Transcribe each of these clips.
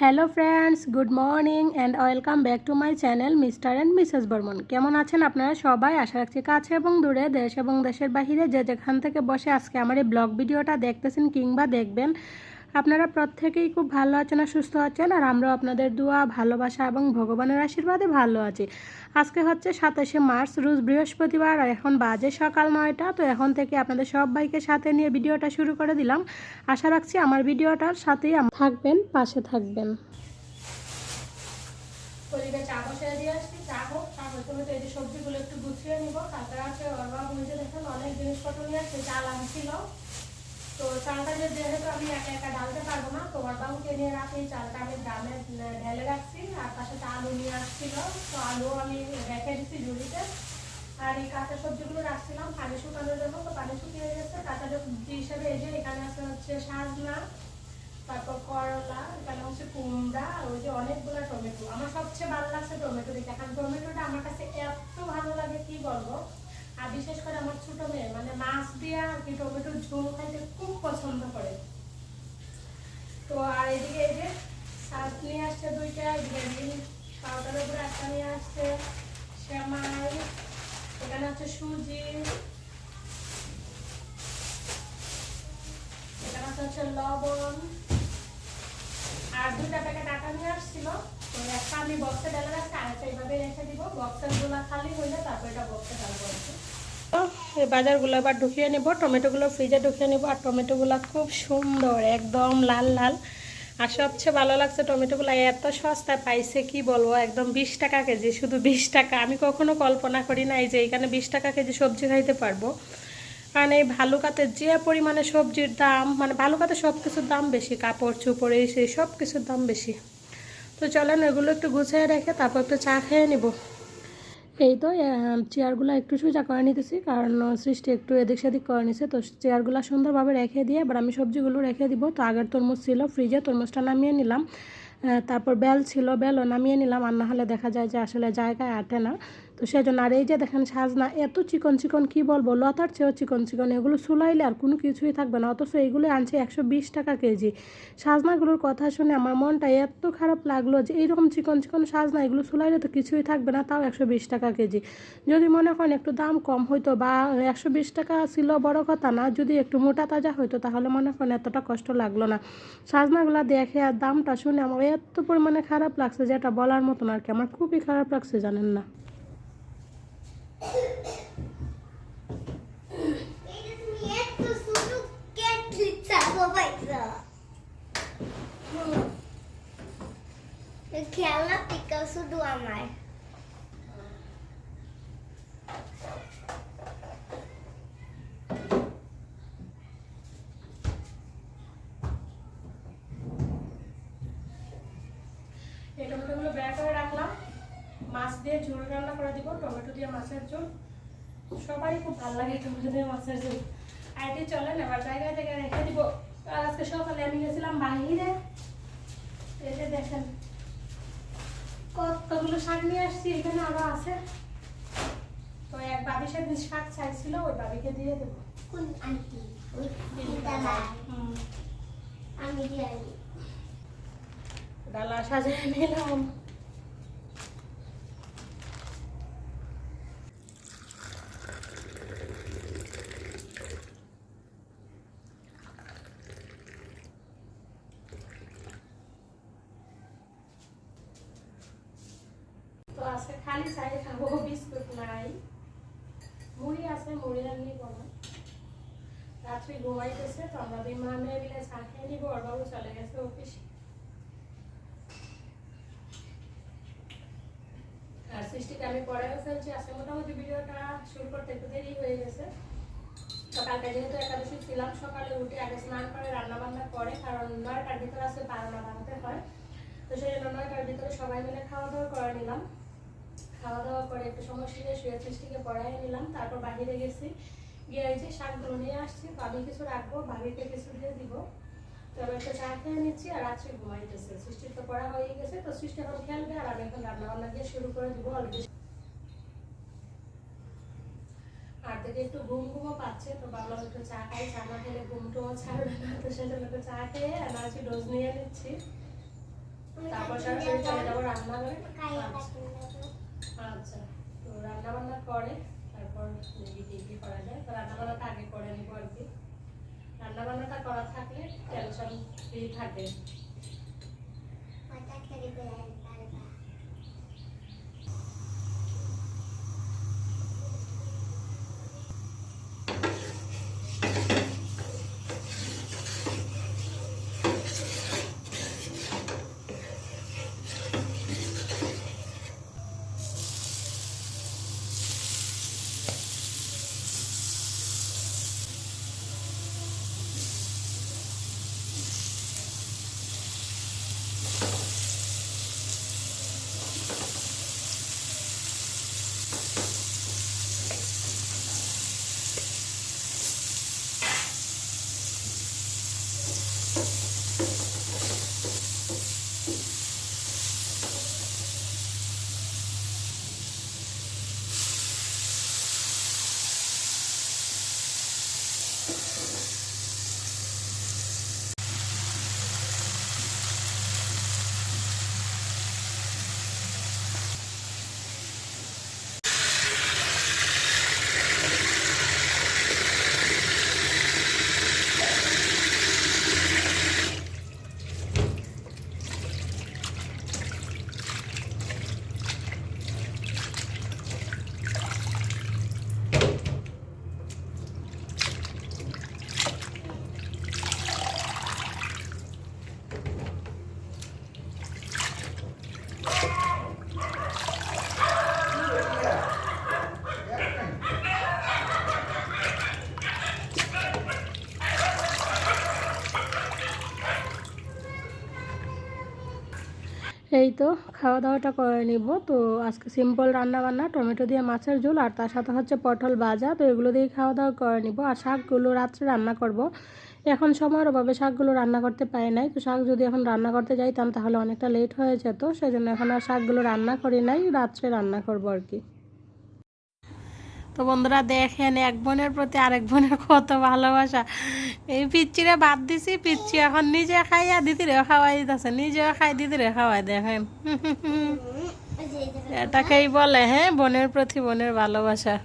Hello friends good morning and welcome back to my channel Mr and Mrs Barman কেমন আছেন আপনারা সবাই? আশা রাখছি কাছে এবং দূরে, দেশ এবং দেশের বাহিরে যে যেখান থেকে বসে আজকে আমার এই ব্লগ ভিডিওটা দেখতেছেন কিংবা দেখবেন আপনারা প্রত্যেকেই খুব ভালো আছেন আর সুস্থ আছেন আর আমরাও আপনাদের দোয়া, ভালোবাসা এবং ভগবানের আশীর্বাদে ভালো আছি। আজকে হচ্ছে সাতাশে মার্চ, রোজ বৃহস্পতিবার আর এখন বাজে সকাল নয়টা। তো এখন থেকে আপনাদের সবাইকে সাথে নিয়ে ভিডিওটা শুরু করে দিলাম। আশা রাখছি আমার ভিডিওটার সাথেই থাকবেন, পাশে থাকবেন। চা দিয়ে আসছি। চা হোক, চা এই যে সবজিগুলো একটু গুছিয়ে নিব। তারপরে আছে অনেক জিনিসপত্র নিয়ে আসছে চাল আনছিল। তো চালটা যেহেতু আমি একা একা ডালতে পারব না, তো অরবাবুকে নিয়ে রাখি চালটা আমি গ্রামে ঢেলে রাখছি, আর পাশে আলু নিয়ে আসছিল, তো আলু আমি রেখে দিচ্ছি ঝুড়িতে। আর এই কাঁচা সবজিগুলো রাখছিলাম, পানি শুকানোর জন্য, তো পানি শুকিয়ে গেছে। কাঁচা সবজি হিসেবে এই যে এখানে আছে হচ্ছে সাজনা তারপর করলা, এখানে হচ্ছে কুমড়া, আর ওই যে অনেকগুলো টমেটো। আমার সবচেয়ে ভালো লাগছে টমেটো দিতে কারণ টমেটোটা আমার কাছে এত ভালো লাগে, কি বলব? আর বিশেষ করে আমার ছোট মেয়ে মানে মাছ দিয়া কি টমেটোর ঝোল খাইতে খুব পছন্দ করে। তো আর এদিকে এই যে শাক নিয়ে আসছে দুইটা নীল পাউডারের উপরে একটা নিয়ে আসছে শ্যামাই এখানে হচ্ছে সুজি, এখানে আছে হচ্ছে লবণ, আর দুইটা প্যাকেট আটা নিয়ে আসছিল। তো একটা আমি বক্সে ডালে রাখছি, আরেকটা এইভাবে রেখে দিব। বক্সেরগুলা খালি হইলে তারপর এটা বক্সে ডালবো আর কি। এই বাজারগুলো আবার ঢুকিয়ে নেব, টমেটোগুলো ফ্রিজে ঢুকিয়ে নেব, আর টমেটোগুলো খুব সুন্দর, একদম লাল লাল। আর সবচেয়ে ভালো লাগছে টমেটোগুলো, এত সস্তায় পাইছে, কি বলব, একদম বিশ টাকা কেজি, শুধু বিশ টাকা। আমি কখনো কল্পনা করি নাই যে এখানে বিশ টাকা কেজি সবজি খাইতে পারব। কারণ এই ভালুকাতে যে পরিমাণে সবজির দাম মানে ভালুকাতে সব কিছুর দাম বেশি, কাপড়, চোপড় সেই সব কিছুর দাম বেশি। তো চলেন এগুলো একটু গুছিয়ে রেখে তারপর একটু চা খেয়ে নিব। এই তো চেয়ারগুলো একটু সোজা করে নিতেছি, কারণ সৃষ্টি একটু এদিক সেদিক করে নিছে। তো চেয়ারগুলো সুন্দরভাবে রেখে দিয়ে, এবার আমি সবজিগুলো রেখে দিব। তো আগের তরমুজ ছিল, ফ্রিজে তরমুজটা নামিয়ে নিলাম। তারপর বেল ছিল, বেলও নামিয়ে নিলাম আর না হলে দেখা যায় যে আসলে জায়গায় আটে না। তো সেজন্য আর এই যে দেখেন সাজনা, এত চিকন চিকন কি বলব, লতার চেয়েও চিকন চিকন, এগুলো সুলাইলে আর কোনো কিছুই থাকবে না। অথচ এইগুলো আনছে একশো বিশ টাকা কেজি। সাজনাগুলোর কথা শুনে আমার মনটা এত খারাপ লাগল যে এইরকম চিকন চিকন সাজনা, এগুলো সুলাইলে তো কিছুই থাকবে না, তাও একশো বিশ টাকা কেজি। যদি মনে করেন একটু দাম কম হইতো বা একশো বিশ টাকা ছিল বড় কথা না, যদি একটু মোটা তাজা হইতো, তাহলে মনে করেন এতটা কষ্ট লাগল না। সাজনাগুলো দেখে আর দামটা শুনে আমার এত পরিমাণে খারাপ লাগছে, যেটা বলার মতন আর কি আমার খুবই খারাপ লাগছে, জানেন না. খেলনা পিকাও শুধু আমার এই টমেটোগুলো বের করে রাখলাম মাছ দিয়ে ঝোল রান্না করে দিব টমেটো দিয়ে মাছের ঝোল। সবারই খুব ভালো লাগে টমেটো দিয়ে মাছের ঝোল। আর এটি চলেন এবার জায়গায় জায়গায় রেখে দিব। আর আজকে সকালে আমি গেছিলাম বাহিরে। যে দেখেন কতগুলো শাক নিয়ে আসছি এখানে আরও আছে। তো এক বাবি সেদিন শাক চাইছিল ওই বাবিকে দিয়ে দেবো। কোন আন্টি? আমি ডালা সাজিয়ে নিলাম তো আজকে খালি চাই খাব, বিস্কুট নাই। মুড়ি আছে, মুড়ি আর নিব না রাত্রি ঘুমাইতেছে, তো আমরা দুই মা মেয়ে মিলে চা খেয়ে নিবো, ওর বাবু চলে গেছে অফিস আর সৃষ্টিকে আমি পরেও ফেলছি আজকে মোটামুটি ভিডিওটা শুরু করতে একটু দেরি হয়ে গেছে। সকালটা যেহেতু একাদশী ছিলাম, সকালে উঠে আগে স্নান করে রান্না বান্না করে, কারণ নয়টার ভিতরে আছে বারোটা বানাতে হয়। তো সেই জন্য নয়টার ভিতরে সবাই মিলে খাওয়া দাওয়া করে নিলাম। খাওয়া দাওয়া করে একটু সময় শুয়ে শুয়ে সৃষ্টিকে পড়াই নিলাম তারপর বাহিরে গেছি। গিয়ে এই যে শাকগুলো নিয়ে আসছি আমি কিছু রাখব ভাবিকে কিছু দিয়ে দিব। তো আমি একটা চা খেয়ে নিচ্ছি আর রাত্রে ঘুমাইতেছে। সৃষ্টির তো পড়া হয়ে গেছে তো সৃষ্টি এখন খেলবে আর আমি এখন রান্না বান্না দিয়ে শুরু করে দিব অলরেডি। আর থেকে একটু ঘুম ঘুমও পাচ্ছে তো ভাবলাম একটু চা খাই চা না খেলে ঘুমটাও ছাড়বে না তো সেজন্য একটু চা খেয়ে এনার্জি ডোজ নিয়ে নিচ্ছি। তারপর সরাসরি চলে যাব রান্নাঘরে। আচ্ছা। তো রান্না বান্না করে তারপর কি কি করা যায়। তো রান্না বান্নাটা আগে করে নেব আর কি। রান্না বান্নাটা করা থাকলে টেনশন ফ্রি থাকে মাথা খেলে বেড়াই পারবা এই তো খাওয়া দাওয়াটা করে নিব। তো আজকে সিম্পল রান্না বান্না টমেটো দিয়ে মাছের ঝোল আর তার সাথে হচ্ছে পটল ভাজা। তো এগুলো দিয়ে খাওয়া দাওয়া করে নিব আর শাকগুলো রাত্রে রান্না করব। এখন সময়ের অভাবে শাকগুলো রান্না করতে পারি নাই। তো শাক যদি এখন রান্না করতে যাইতাম তাহলে অনেকটা লেট হয়ে যেত। সেই জন্য এখন আর শাকগুলো রান্না করি নাই, রাত্রে রান্না করব আর কি। তো বন্ধুরা দেখেন, এক বোনের প্রতি আরেক বোনের কত ভালোবাসা। এই পিচ্চিরে বাদ দিছি, পিচ্চি এখন নিজে খাইয়া দিদিরে খাওয়াই দিতেছে, নিজেও খাই দিদিরে খাওয়াই, দেখেন। এটাকেই বলে হ্যাঁ বোনের প্রতি বোনের ভালোবাসা।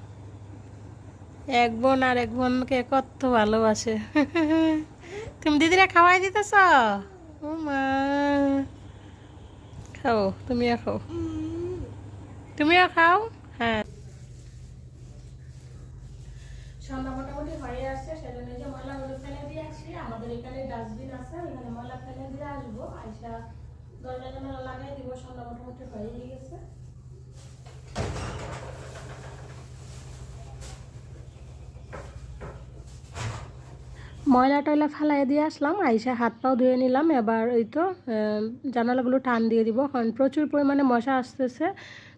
এক বোন আর এক বোনকে কত ভালোবাসে। তুমি দিদিরে খাওয়াই দিতেছ? খাও, তুমিও খাও। তুমিও খাও? হ্যাঁ। সন্ধ্যা মোটামুটি হয়ে আসছে, সেজন্য যে ময়লাগুলো ফেলে দিয়ে আসছি। আমাদের এখানে ডাস্টবিন আছে এখানে ময়লা ফেলে দিয়ে আসব। আইসা দরজা জানালা লাগাই দিব, সন্ধ্যা মোটামুটি হয়ে গেছে। ময়লা টয়লা ফেলাই দিয়ে আসলাম, আইসা হাত পাও ধুয়ে নিলাম। এবার এই তো জানালাগুলো টান দিয়ে দিব, কারণ প্রচুর পরিমাণে মশা আসতেছে।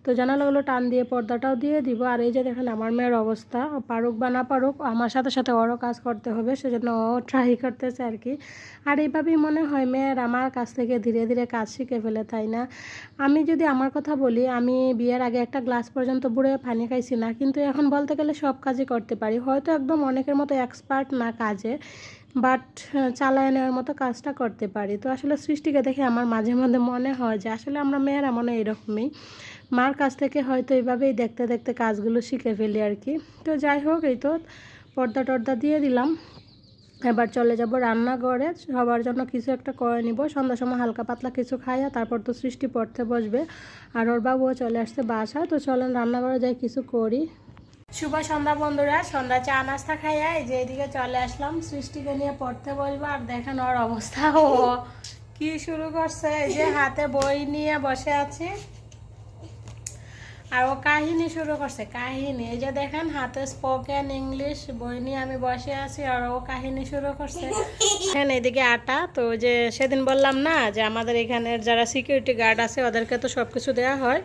তো জানালাগুলো টান দিয়ে পর্দাটাও দিয়ে দিব। আর এই যে দেখেন আমার মেয়ের অবস্থা পারুক বা না পারুক, আমার সাথে সাথে ওরও কাজ করতে হবে, সেজন্য ও ট্রাই করতেছে আর কি। আর এইভাবেই মনে হয় মেয়ের আমার কাছ থেকে ধীরে ধীরে কাজ শিখে ফেলে, তাই না? আমি যদি আমার কথা বলি, আমি বিয়ের আগে একটা গ্লাস পর্যন্ত বুড়ে পানি খাইছি না, কিন্তু এখন বলতে গেলে সব কাজই করতে পারি। হয়তো একদম অনেকের মতো এক্সপার্ট না কাজে বাট চালায় নেওয়ার মতো কাজটা করতে পারি। তো আসলে সৃষ্টিকে দেখে আমার মাঝে মধ্যে মনে হয় যে আসলে আমরা মেয়েরা মনে এরকমই। মার কাছ থেকে হয়তো এইভাবেই দেখতে দেখতে কাজগুলো শিখে ফেলি আর কি। তো যাই হোক, এই তো পর্দা টর্দা দিয়ে দিলাম। এবার চলে যাব রান্নাঘরে। সবার জন্য কিছু একটা করে নিব। সন্ধ্যার সময় হালকা পাতলা কিছু খাইয়া তারপর তো সৃষ্টি পড়তে বসবে। আর ওর বাবুও চলে আসছে বাসা। তো চলেন রান্নাঘরে যাই, কিছু করি। শুভ সন্ধ্যা বন্ধুরা। সন্ধ্যা চা, নাস্তা খাইয়া এই যে এদিকে চলে আসলাম। সৃষ্টিকে নিয়ে পড়তে বসবো। আর দেখেন ওর অবস্থা। ও কি শুরু করছে? এই যে হাতে বই নিয়ে বসে আছে। আর ও কাহিনী শুরু করছে, কাহিনী। এই যে দেখেন, হাতে স্পোকেন ইংলিশ বই নিয়ে আমি বসে আছি আর ও কাহিনী শুরু করছে। হ্যাঁ এদিকে আটা, তো যে সেদিন বললাম না যে আমাদের এখানের যারা সিকিউরিটি গার্ড আছে, ওদেরকে তো সব কিছু দেওয়া হয়।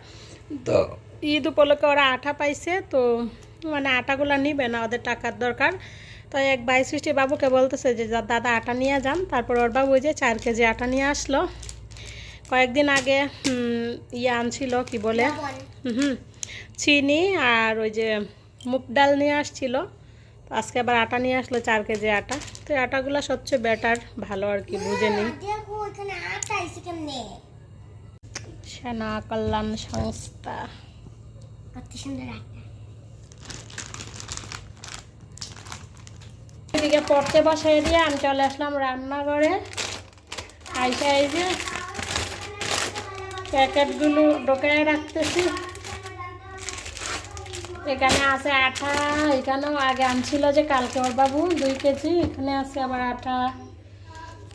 তো ঈদ উপলক্ষে ওরা আটা পাইছে, তো মানে আটাগুলো নিবে না, ওদের টাকার দরকার। তো এক সৃষ্টি বাবুকে বলতেছে যে দাদা আটা নিয়ে যান। তারপর ওর বাবু যে চার কেজি আটা নিয়ে আসলো। কয়েকদিন আগে ইয়ে আনছিল কি বলে? হুম চিনি আর ওই যে মুগ ডাল নিয়ে আসছিল। তো আজকে আবার আটা নিয়ে আসলো চার কেজি আটা। তো আটাগুলো সবচেয়ে বেটার ভালো আর কি বুঝে নিই সেনা কল্যাণ সংস্থা। এদিকে পড়তে বসাই দিয়ে আমি চলে আসলাম রান্নাঘরে। আইসা যে প্যাকেটগুলো ঢোকায় রাখতেছি। এখানে আছে আঠা, এখানেও আগে আনছিল যে কালকে ওর বাবু, দুই কেজি, এখানে আছে আবার আঠা।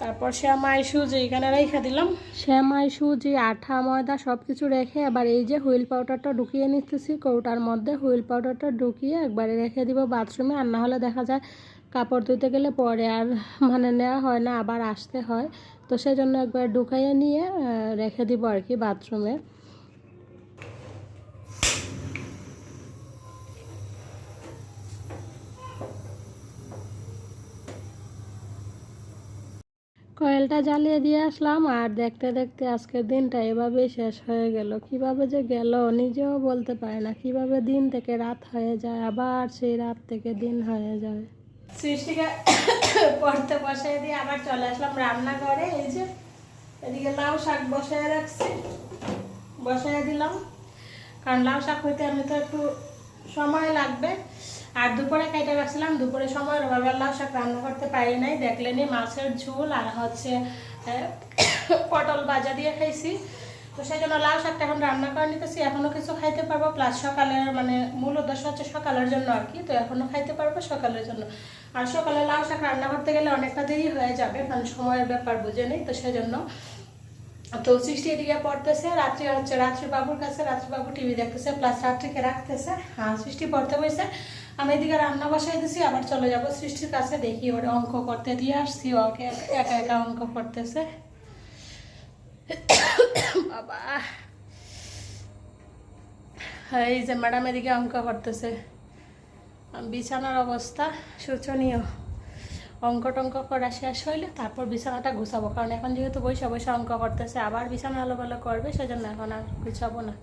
তারপর শ্যামাই সুজি এখানে রেখে দিলাম। শ্যামাই সুজি আঠা, ময়দা সব কিছু রেখে আবার এই যে হুইল পাউডারটা ঢুকিয়ে নিতেছি কৌটার মধ্যে, হুইল পাউডারটা ঢুকিয়ে একবারে রেখে দিব বাথরুমে, আর না হলে দেখা যায় কাপড় ধুতে গেলে পরে আর মানে নেওয়া হয় না, আবার আসতে হয়। তো সেই জন্য একবার ঢুকাইয়ে নিয়ে রেখে দিব আর কি বাথরুমে। কয়েলটা জ্বালিয়ে দিয়ে আসলাম আর দেখতে দেখতে আজকের দিনটা এভাবেই শেষ হয়ে গেল। কীভাবে যে গেল নিজেও বলতে পারে না, কীভাবে দিন থেকে রাত হয়ে যায়, আবার সেই রাত থেকে দিন হয়ে যায়। সৃষ্টিকে পড়তে বসাই দিয়ে আবার চলে আসলাম রান্নাঘরে। এই যে, এদিকে লাউ শাক বসায় রাখছি। বসায় দিলাম। কারণ লাউ শাক হইতে আমি তো একটু সময় লাগবে। আর দুপুরে কেটে রাখছিলাম। দুপুরে সময় অভাবে লাউ শাক রান্না করতে পারি নাই। দেখলেনি মাছের ঝোল আর হচ্ছে পটল ভাজা দিয়ে খাইছি। তো সেই জন্য লাউ শাকটা এখন রান্না করে নিতেছি, এখনও কিছু খাইতে পারব। প্লাস সকালের মানে মূল উদ্দেশ্য হচ্ছে সকালের জন্য আর কি, তো এখনও খাইতে পারব সকালের জন্য। আর সকালে লাউ শাক রান্না করতে গেলে অনেকটা দেরি হয়ে যাবে, কারণ সময়ের ব্যাপার বুঝে নেই, তো সেই জন্য তো সৃষ্টি এদিকে পড়তেছে, রাত্রি হচ্ছে রাত্রি বাবুর কাছে রাত্রি বাবু টিভি দেখতেছে প্লাস রাত্রিকে রাখতেছে। হ্যাঁ সৃষ্টি পড়তে বসে, আমি এদিকে রান্না বসাই দিছি, আবার চলে যাব সৃষ্টির কাছে, দেখি ওর অঙ্ক করতে দিয়ে আসছি ওকে একা একা অঙ্ক করতেছে। বাবা। এই যে ম্যাডাম এদিকে অঙ্ক করতেছে। বিছানার অবস্থা শোচনীয়। অঙ্ক টঙ্ক করা শেষ হইলে তারপর বিছানাটা গুছাবো। কারণ এখন যেহেতু বৈশা বৈশা অঙ্ক করতেছে, আবার বিছানা আলো ভালো করবে, সেজন্য এখন আর গুছাবো না।